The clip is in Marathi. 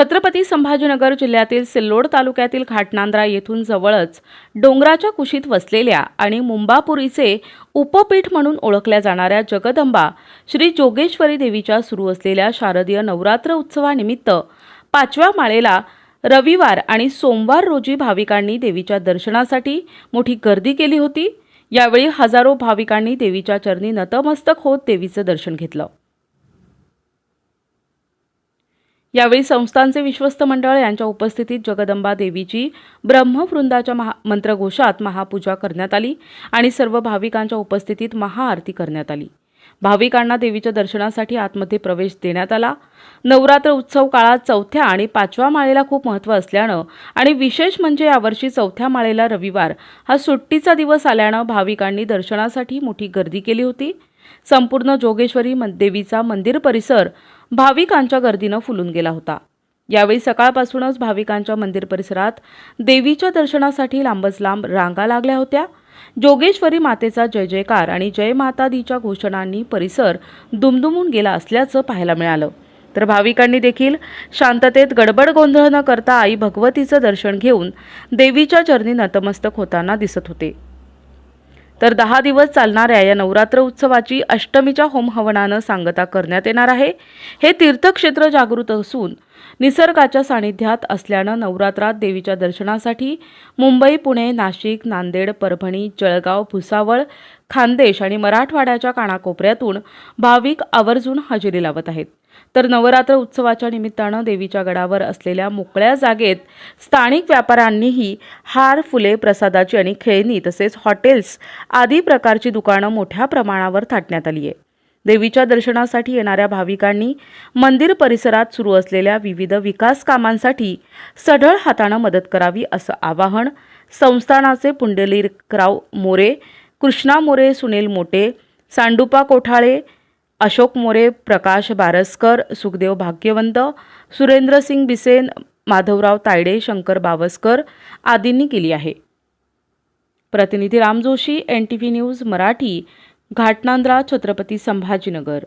छत्रपती संभाजीनगर जिल्ह्यातील सिल्लोड तालुक्यातील घाटनांद्रा येथून जवळच डोंगराच्या कुशीत वसलेल्या आणि मुंबापुरीचे उपपीठ म्हणून ओळखल्या जाणाऱ्या जगदंबा श्री जोगेश्वरी देवीच्या सुरू असलेल्या शारदीय नवरात्र उत्सवानिमित्त पाचव्या माळेला रविवार आणि सोमवार रोजी भाविकांनी देवीच्या दर्शनासाठी मोठी गर्दी केली होती. यावेळी हजारो भाविकांनी देवीच्या चरणी नतमस्तक होत देवीचं दर्शन घेतलं. यावेळी संस्थानचे विश्वस्त मंडळ यांच्या उपस्थितीत जगदंबा देवीची ब्रह्मवृंदाच्या महा मंत्रघोषात महापूजा करण्यात आली आणि सर्व भाविकांच्या उपस्थितीत महाआरती करण्यात आली. भाविकांना देवीच्या दर्शनासाठी आतमध्ये प्रवेश देण्यात आला. नवरात्र उत्सव काळात चौथ्या आणि पाचव्या माळेला खूप महत्त्व असल्यानं आणि विशेष म्हणजे यावर्षी चौथ्या माळेला रविवार हा सुट्टीचा दिवस आल्यानं भाविकांनी दर्शनासाठी मोठी गर्दी केली होती. संपूर्ण जोगेश्वरी देवीचा मंदिर परिसर भाविकांच्या गर्दीनं फुलून गेला होता. यावेळी सकाळपासूनच भाविकांच्या मंदिर परिसरात देवीच्या दर्शनासाठी लांबच लांब रांगा लागल्या होत्या. जोगेश्वरी मातेचा जय जयकार आणि जय माता दीच्या घोषणांनी परिसर दुमदुमून गेला असल्याचं पाहायला मिळालं. तर भाविकांनी देखील शांततेत गडबड गोंधळ न करता आई भगवतीचं दर्शन घेऊन देवीच्या चरणी नतमस्तक होताना दिसत होते. तर दहा दिवस चालणाऱ्या या नवरात्र उत्सवाची अष्टमीच्या होमहवनानं सांगता करण्यात येणार आहे. हे तीर्थक्षेत्र जागृत असून निसर्गाच्या सानिध्यात असल्यानं नवरात्रात देवीच्या दर्शनासाठी मुंबई पुणे नाशिक नांदेड परभणी जळगाव भुसावळ खानदेश आणि मराठवाड्याच्या कानाकोपऱ्यातून भाविक आवर्जून हजेरी लावत आहेत. तर नवरात्र उत्सवाच्या निमित्तानं देवीच्या गडावर असलेल्या मोकळ्या जागेत स्थानिक व्यापाऱ्यांनीही हार फुले प्रसादाची आणि खेळणी तसेच हॉटेल्स आदी प्रकारची दुकानं मोठ्या प्रमाणावर थाटण्यात आली आहे. देवीच्या दर्शनासाठी येणाऱ्या भाविकांनी मंदिर परिसरात सुरू असलेल्या विविध विकास कामांसाठी सढळ हातानं मदत करावी असं आवाहन संस्थानाचे पुंडलीकराव मोरे कृष्णा मोरे सुनील मोटे सांडुपा कोठाळे अशोक मोरे प्रकाश बारसकर सुखदेव भाग्यवंत सुरेंद्रसिंग बिसेन माधवराव तायडे शंकर बावस्कर आदींनी केली आहे. प्रतिनिधी Ram Joshi N T V news Marathi. Ghatnandra Chhatrapati Sambhajinagar.